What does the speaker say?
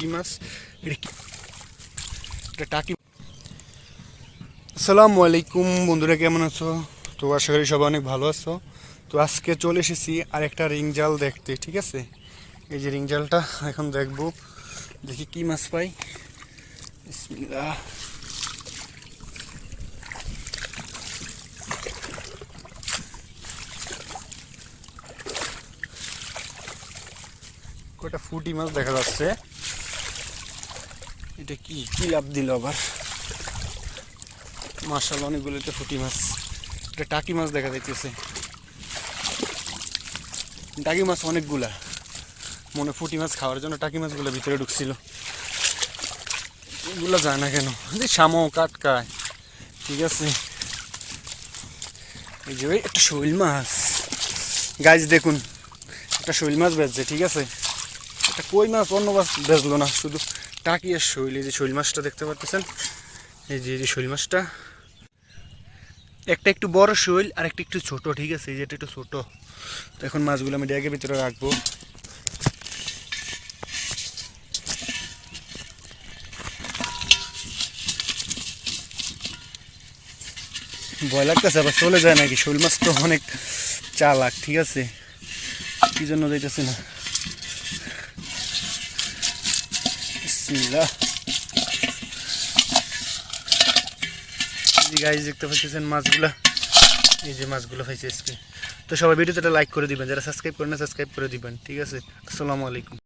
কি মাছ এটা টাকি আসসালামু আলাইকুম বন্ধুরা, কেমন আছো? তো আশা করি সবাই অনেক ভালো আছো। তো আজকে চলে এসেছি আরেকটা রিং জাল দেখতে, ঠিক আছে? এই যে রিং জালটা এখন দেখব। দেখি কি মাছ পাই। বিসমিল্লাহ। কয়টা ফুটি মাছ দেখা যাচ্ছে। এটা কি? কি লাভ দিল আবার? মার্শাল অনেকগুলো এটা ফুটি মাছ। এটা টাকি মাছ দেখা যাইতেছে। টাকি মাছ অনেকগুলা। মনে ফুটি মাছ খাওয়ার জন্য টাকি মাছগুলো ভিতরে ঢুকছিল। এগুলো যায় না কেন? এই শামো কাটকায় ঠিক আছে? এই যে একটা শৈল মাছ। গাছ দেখুন, একটা শৈল মাছ বেচছে, ঠিক আছে? একটা কই মাছ? অন্য মাছ বেচলো না, শুধু টাকি আর শৈল, এই যে শৈল মাছটা দেখতে পাচ্ছেন এই যে এই যে শৈল মাছটা। একটা একটু বড় শৈল, আর একটা একটু ছোট, ঠিক আছে? এই যে এটা একটু ছোট। তো এখন মাছগুলো আমি ড্যাগের ভিতরে রাখব। ভয় লাগতেছে, আবার চলে যায় নাকি? শৈল মাছ তো অনেক চালাক, ঠিক আছে? কি জন্য যাইতেছে না? বিসমিল্লাহ। গাইজ দেখতে পাচ্ছেন মাছগুলা? এই যে মাছগুলো পাইছে আজকে। তো সবাই ভিডিওতে লাইক করে দিবেন, যারা সাবস্ক্রাইব করেন না সাবস্ক্রাইব করে দিবেন, ঠিক আছে? আসসালামু আলাইকুম।